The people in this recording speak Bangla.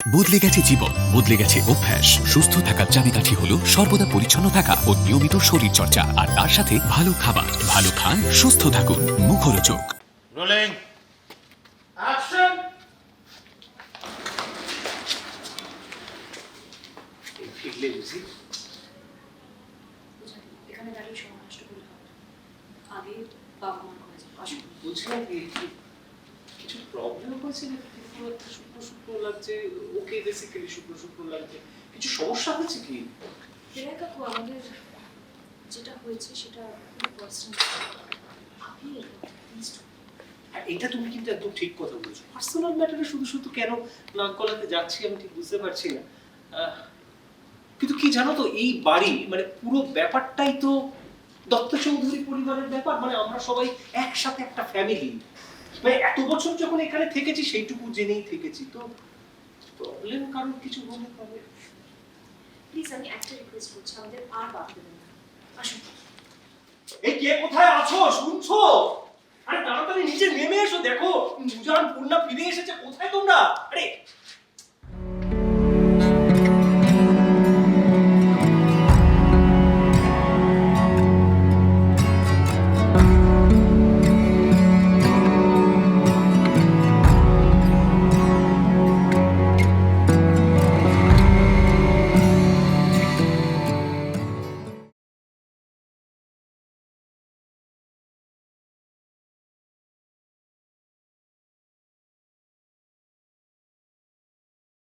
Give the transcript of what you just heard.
বদলে গেছে জীবন বদলে গেছে অভ্যাস। সুস্থ থাকার চাবিকাঠি হলো সর্বদা পরিচ্ছন্ন থাকা ও নিয়মিত শরীর চর্চা আর তার সাথে ভালো খাবার। ভালো খান সুস্থ থাকুন। মুখরোচক। রোলিং অ্যাকশন ফিরলে বুঝি এখানে দাঁড়িয়ে সময় নষ্ট করলে হবে। আগে বাবা মার করে বলছিলাম কি কি- কিছু প্রবলেম হয়েছে নাকি? একটা লাগছে ওকে বেসিক্যালি লাগছে কিছু সমস্যা হয়েছে কি? হিরাই কাকু আমাদের যেটা হয়েছে সেটা আপনি এটা তুমি কিন্তু একদম ঠিক কথা বলছো। পার্সোনাল ম্যাটারে শুধু শুধু কেন নাক গলাতে যাচ্ছি আমি ঠিক বুঝতে পারছি না। কিন্তু কি জানো তো এই বাড়ি মানে পুরো ব্যাপারটাই তো দত্ত চৌধুরী পরিবারের ব্যাপার। মানে আমরা সবাই একসাথে একটা ফ্যামিলি মানে এত বছর যখন এখানে থেকেছি সেইটুকু জেনেই থেকেছি তো প্রবলেম কারণ কিছু প্লিজ আমি একটা রিকোয়েস্ট করছি আমাদের আর বাদ দেবেন না। আসুন। এই কে কোথায় আছো? শুনছো? আরে তাড়াতাড়ি নিচে নেমে এসো দেখো। মুজান পূর্ণা ফিরে এসেছে কোথায় তোমরা? আরে